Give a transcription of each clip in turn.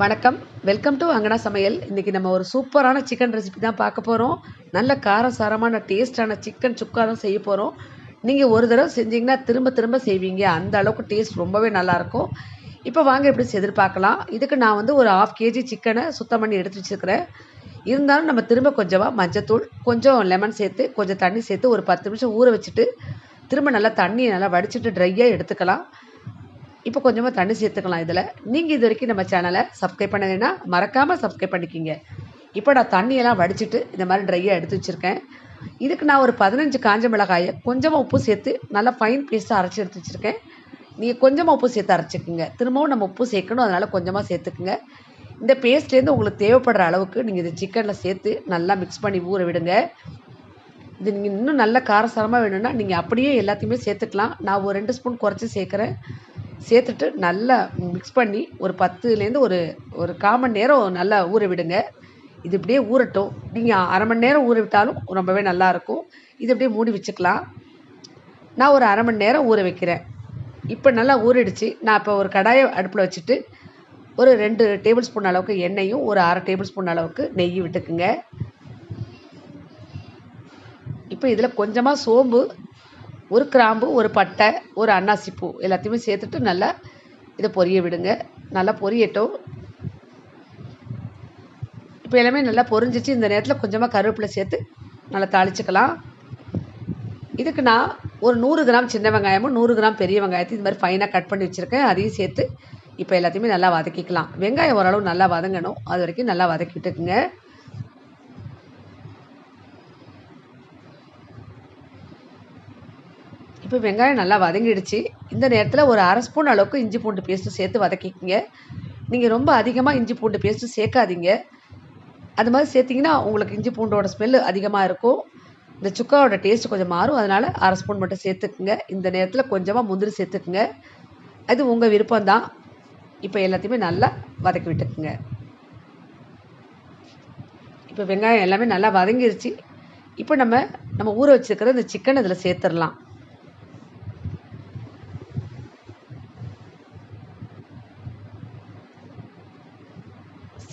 வணக்கம். Welcome to அங்கனா சமையல். இன்றைக்கி நம்ம ஒரு சூப்பரான சிக்கன் ரெசிபி தான் பார்க்க போகிறோம் நல்ல காரசாரமான டேஸ்டான சிக்கன் சுக்கா தான் செய்ய போகிறோம் நீங்கள் ஒரு தடவை செஞ்சீங்கன்னா திரும்ப திரும்ப செய்வீங்க. அந்த அளவுக்கு டேஸ்ட் ரொம்பவே நல்லாயிருக்கும் இப்போ வாங்க எப்படி செய்து பார்க்கலாம். இதுக்கு நான் வந்து ஒரு ஆஃப் கேஜி சிக்கனை சுத்தம் பண்ணி எடுத்து வச்சுருக்கிறேன். இருந்தாலும் நம்ம திரும்ப கொஞ்சமாக மஞ்சத்தூள் கொஞ்சம் லெமன் சேர்த்து கொஞ்சம் தண்ணி சேர்த்து ஒரு பத்து நிமிஷம் ஊற வச்சுட்டு திரும்ப நல்லா தண்ணியை நல்லா வடிச்சிட்டு ட்ரையாக எடுத்துக்கலாம். இப்போ கொஞ்சமாக தண்ணி சேர்த்துக்கலாம் இதில். நீங்கள் இது வரைக்கும் நம்ம சேனலை சப்ஸ்கிரைப் பண்ணலைன்னா மறக்காமல் சப்ஸ்கிரைப் பண்ணிக்கிங்க. இப்போ நான் தண்ணியெல்லாம் வடிச்சிட்டு இந்த மாதிரி ட்ரையாக எடுத்து வச்சுருக்கேன். இதுக்கு நான் ஒரு பதினஞ்சு காஞ்ச மிளகாயை கொஞ்சமாக உப்பு சேர்த்து நல்லா ஃபைன் பேஸ்ட்டாக அரைச்சி எடுத்து வச்சுருக்கேன். நீங்கள் கொஞ்சமாக உப்பு சேர்த்து அரைச்சிக்கோங்க. திரும்பவும் நம்ம உப்பு சேர்க்கணும் அதனால் கொஞ்சமாக சேர்த்துக்குங்க. இந்த பேஸ்ட்லேருந்து உங்களுக்கு தேவைப்படுற அளவுக்கு நீங்கள் இந்த சிக்கனில் சேர்த்து நல்லா மிக்ஸ் பண்ணி ஊற விடுங்க. இது நீங்கள் இன்னும் நல்ல காரசாரமாக வேணும்னா நீங்கள் அப்படியே எல்லாத்தையுமே சேர்த்துக்கலாம். நான் ஒரு ரெண்டு ஸ்பூன் குறைச்சி சேர்க்குறேன். சேர்த்துட்டு நல்லா மிக்ஸ் பண்ணி ஒரு பத்துலேருந்து ஒரு ஒரு கால் நேரம் நல்லா ஊற விடுங்க. இது இப்படியே ஊறட்டும். நீங்கள் அரை மணி நேரம் ஊற விட்டாலும் ரொம்பவே நல்லாயிருக்கும் இது அப்படியே மூடி வச்சுக்கலாம். நான் ஒரு அரை மணி நேரம் ஊற வைக்கிறேன். இப்போ நல்லா ஊறிடுச்சு. நான் இப்போ ஒரு கடாயை அடுப்பில் வச்சுட்டு ஒரு ரெண்டு டேபிள் ஸ்பூன் அளவுக்கு எண்ணெயும் ஒரு அரை டேபிள் ஸ்பூன் அளவுக்கு நெய் விட்டுக்குங்க. இப்போ இதில் கொஞ்சமாக சோம்பு ஒரு கிராம்பு ஒரு பட்டை ஒரு அன்னாசி பூ எல்லாத்தையுமே சேர்த்துட்டு நல்லா இதை பொரிய விடுங்க. நல்லா பொரியட்டும். இப்போ எல்லாமே நல்லா பொரிஞ்சிச்சு. இந்த நேரத்தில் கொஞ்சமாக கருவேப்பிலை சேர்த்து நல்லா தாளிச்சுக்கலாம். இதுக்கு நான் ஒரு நூறு கிராம் சின்ன வெங்காயமும் நூறு கிராம் பெரிய வெங்காயத்தையும் இந்த மாதிரி ஃபைனாக கட் பண்ணி வச்சுருக்கேன். அதையும் சேர்த்து இப்போ எல்லாத்தையுமே நல்லா வதக்கிக்கலாம். வெங்காயம் ஓரளவு நல்லா வதங்கணும். அது வரைக்கும் நல்லா வதக்கிட்டுக்குங்க. இப்போ வெங்காயம் நல்லா வதங்கிடுச்சு. இந்த நேரத்தில் ஒரு அரை ஸ்பூன் அளவுக்கு இஞ்சி பூண்டு பேஸ்ட்டு சேர்த்து வதக்கிக்கிங்க. நீங்கள் ரொம்ப அதிகமாக இஞ்சி பூண்டு பேஸ்ட்டு சேர்க்காதீங்க. அது மாதிரி சேர்த்திங்கன்னா உங்களுக்கு இஞ்சி பூண்டோட ஸ்மெல் அதிகமாக இருக்கும். இந்த சுக்காவோட டேஸ்ட் கொஞ்சம் மாறும். அதனால் அரை ஸ்பூன் மட்டும் சேர்த்துக்குங்க. இந்த நேரத்தில் கொஞ்சமாக முந்திரி சேர்த்துக்குங்க. அது உங்கள் விருப்பம்தான். இப்போ எல்லாத்தையுமே நல்லா வதக்கி விட்டுக்குங்க. இப்போ வெங்காயம் எல்லாமே நல்லா வதங்கிருச்சு. இப்போ நம்ம நம்ம ஊற வச்சுருக்கிற இந்த சிக்கன் இதில் சேர்த்துடலாம்.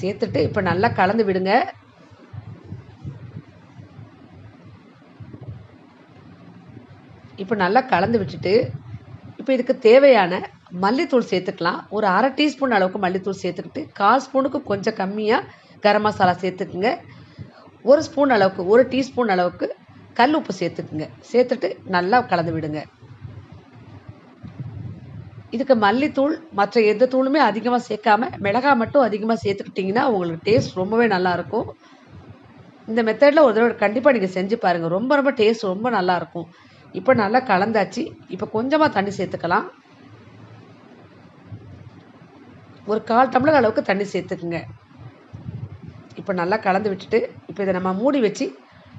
சேர்த்துட்டு இப்போ நல்லா கலந்து விடுங்க. இப்போ நல்லா கலந்து விட்டுட்டு இப்போ இதுக்கு தேவையான மல்லித்தூள் சேர்த்துக்கலாம். ஒரு அரை டீஸ்பூன் அளவுக்கு மல்லித்தூள் சேர்த்துக்கிட்டு கால் ஸ்பூனுக்கு கொஞ்சம் கம்மியாக கரம் மசாலா சேர்த்துக்குங்க. ஒரு ஸ்பூன் அளவுக்கு ஒரு டீஸ்பூன் அளவுக்கு கல் உப்பு சேர்த்துக்குங்க. சேர்த்துட்டு நல்லா கலந்து விடுங்க. இதுக்கு மல்லித்தூள் மற்ற எந்த தூளுமே அதிகமாக சேர்க்காம மிளகாய் மட்டும் அதிகமாக சேர்த்துக்கிட்டிங்கன்னா உங்களுக்கு டேஸ்ட் ரொம்பவே நல்லாயிருக்கும் இந்த மெத்தடில் ஒரு தடவை கண்டிப்பாக நீங்கள் செஞ்சு பாருங்கள் ரொம்ப ரொம்ப டேஸ்ட் ரொம்ப நல்லாயிருக்கும் இப்போ நல்லா கலந்தாச்சு. இப்போ கொஞ்சமாக தண்ணி சேர்த்துக்கலாம். ஒரு கால் டம்ளர் அளவுக்கு தண்ணி சேர்த்துக்குங்க. இப்போ நல்லா கலந்து விட்டுட்டு இப்போ இதை நம்ம மூடி வச்சு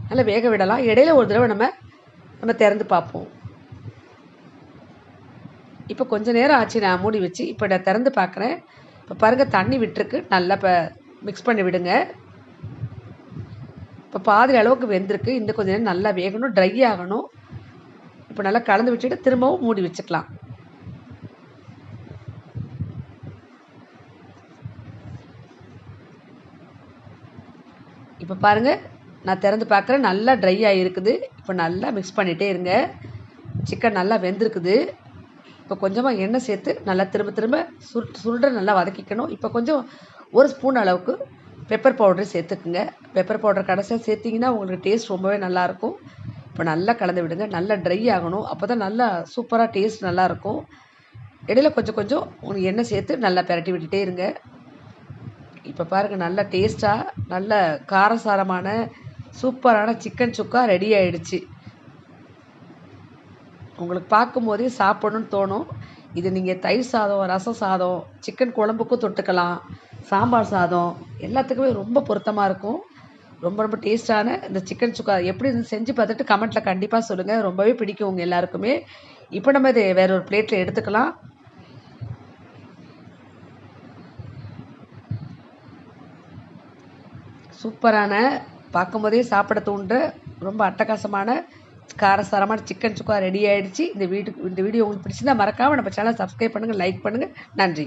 நல்லா வேக விடலாம். இடையில ஒரு தடவை நம்ம நம்ம திறந்து பார்ப்போம். இப்போ கொஞ்சம் நேரம் ஆச்சு நான் மூடி வச்சு. இப்போ நான் திறந்து பார்க்குறேன் இப்போ பாருங்கள் தண்ணி விட்டுருக்கு. நல்லா இப்போ மிக்ஸ் பண்ணி விடுங்க. இப்போ பாதி அளவுக்கு வெந்திருக்கு. இந்த கொஞ்சம் நேரம் நல்லா வேகணும் ட்ரை ஆகணும். இப்போ நல்லா கலந்து வச்சுட்டு திரும்பவும் மூடி வச்சுக்கலாம். இப்போ பாருங்கள் நான் திறந்து பார்க்குறேன் நல்லா ட்ரை ஆகிருக்குது இப்போ நல்லா மிக்ஸ் பண்ணிகிட்டே இருங்க. சிக்கன் நல்லா வெந்திருக்குது. இப்போ கொஞ்சமாக எண்ணெய் சேர்த்து நல்லா திரும்ப திரும்ப சுரு சுருட நல்லா வதக்கிக்கணும். இப்போ கொஞ்சம் ஒரு ஸ்பூன் அளவுக்கு பெப்பர் பவுடர் சேர்த்துக்குங்க. பெப்பர் பவுடர் கடைசியாக சேர்த்திங்கன்னா உங்களுக்கு டேஸ்ட் ரொம்பவே நல்லாயிருக்கும் இப்போ நல்லா கலந்து விடுங்க. நல்லா ட்ரை ஆகணும். அப்போ தான் நல்லா சூப்பராக டேஸ்ட் நல்லாயிருக்கும் இடையில கொஞ்சம் கொஞ்சம் உங்களுக்கு எண்ணெய் சேர்த்து நல்லா பெரட்டி விட்டுட்டே இருங்க. இப்போ பாருங்கள் நல்ல டேஸ்ட்டாக நல்ல காரசாரமான சூப்பரான சிக்கன் சுக்கா ரெடி ஆகிடுச்சு உங்களுக்கு பார்க்கும்போதே சாப்பிடணும்னு தோணும். இது நீங்கள் தயிர் சாதம் ரசம் சாதம் சிக்கன் குழம்புக்கும் தொட்டுக்கலாம் சாம்பார் சாதம் எல்லாத்துக்குமே ரொம்ப பொருத்தமாக இருக்கும். ரொம்ப ரொம்ப டேஸ்ட்டான இந்த சிக்கன் சுக்கா எப்படி செஞ்சு பார்த்துட்டு கமெண்ட்டில் கண்டிப்பாக சொல்லுங்கள் ரொம்பவே பிடிக்கும் உங்கள் எல்லாருக்குமே. இப்போ நம்ம இதை வேற ஒரு பிளேட்டில் எடுத்துக்கலாம். சூப்பரான பார்க்கும்போதே சாப்பிட தூண்டு ரொம்ப அட்டகாசமான காரசாரமான சிக்கன் சுக்கா ரெடி ஆகிடுச்சு இந்த வீட்டுக்கு இந்த வீடியோ உங்களுக்கு பிடிச்சிருந்தா மறக்காமல் நம்ம சேனலை சப்ஸ்கிரைப் பண்ணுங்கள் லைக் பண்ணுங்கள் நன்றி.